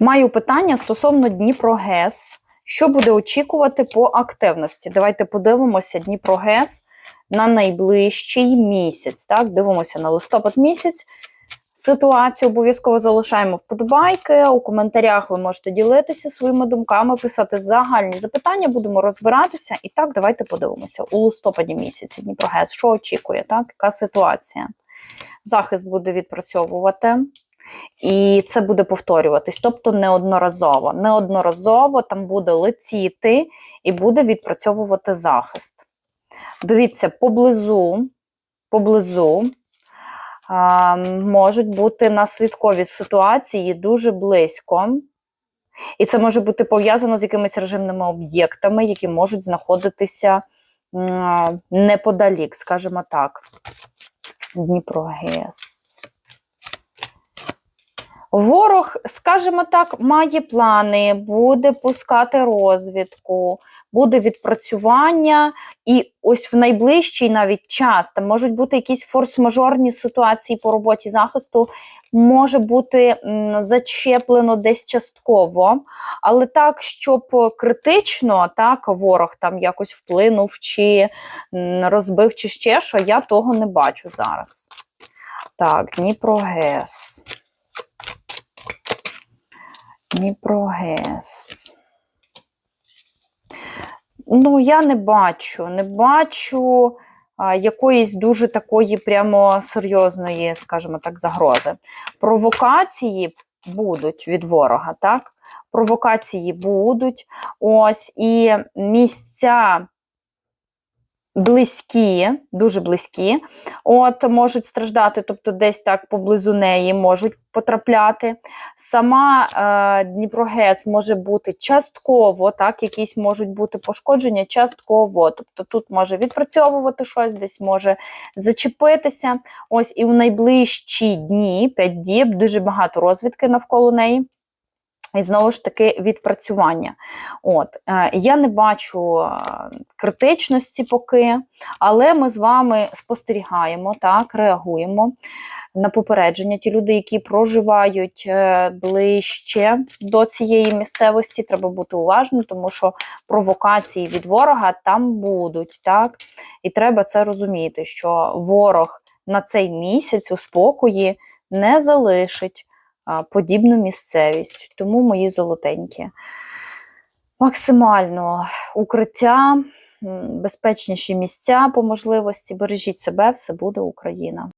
Маю питання стосовно Дніпрогес. Що буде очікувати по активності? Давайте подивимося Дніпрогес на найближчий місяць. Так, дивимося на листопад місяць. Ситуацію обов'язково залишаємо вподобайки. У коментарях ви можете ділитися своїми думками, писати загальні запитання, будемо розбиратися. І так, давайте подивимося. У листопаді місяці Дніпрогес, що очікує, так? Яка ситуація? Захист буде відпрацьовувати. І це буде повторюватись, тобто неодноразово. Неодноразово там буде летіти і буде відпрацьовувати захист. Дивіться, поблизу, поблизу а, можуть бути наслідкові ситуації дуже близько. І це може бути пов'язано з якимись режимними об'єктами, які можуть знаходитися неподалік, скажімо так. Дніпрогес. Ворог, скажімо так, має плани, буде пускати розвідку, буде відпрацювання, і ось в найближчий навіть час там можуть бути якісь форс-мажорні ситуації по роботі захисту, може бути зачеплено десь частково, але так, щоб критично так ворог там якось вплинув чи розбив, чи ще що, я того не бачу зараз. Так, Дніпрогес. Дніпрогес. Ну, я не бачу, не бачу а, якоїсь дуже такої прямо серйозної, скажімо так, загрози. Провокації будуть від ворога, так? Провокації будуть. Ось і місця близькі, дуже близькі, от можуть страждати, тобто десь так поблизу неї можуть потрапляти. Сама е, Дніпрогес може бути частково, так, якісь можуть бути пошкодження частково. Тобто тут може відпрацьовувати щось, десь може зачепитися. Ось і в найближчі дні, 5 діб, дуже багато розвідки навколо неї. І знову ж таки відпрацювання. От е, я не бачу е, критичності поки, але ми з вами спостерігаємо, так, реагуємо на попередження. Ті люди, які проживають е, ближче до цієї місцевості, треба бути уважним, тому що провокації від ворога там будуть. так, І треба це розуміти, що ворог на цей місяць у спокої не залишить подібну місцевість. Тому мої золотенькі. Максимально укриття, безпечніші місця по можливості. Бережіть себе, все буде Україна.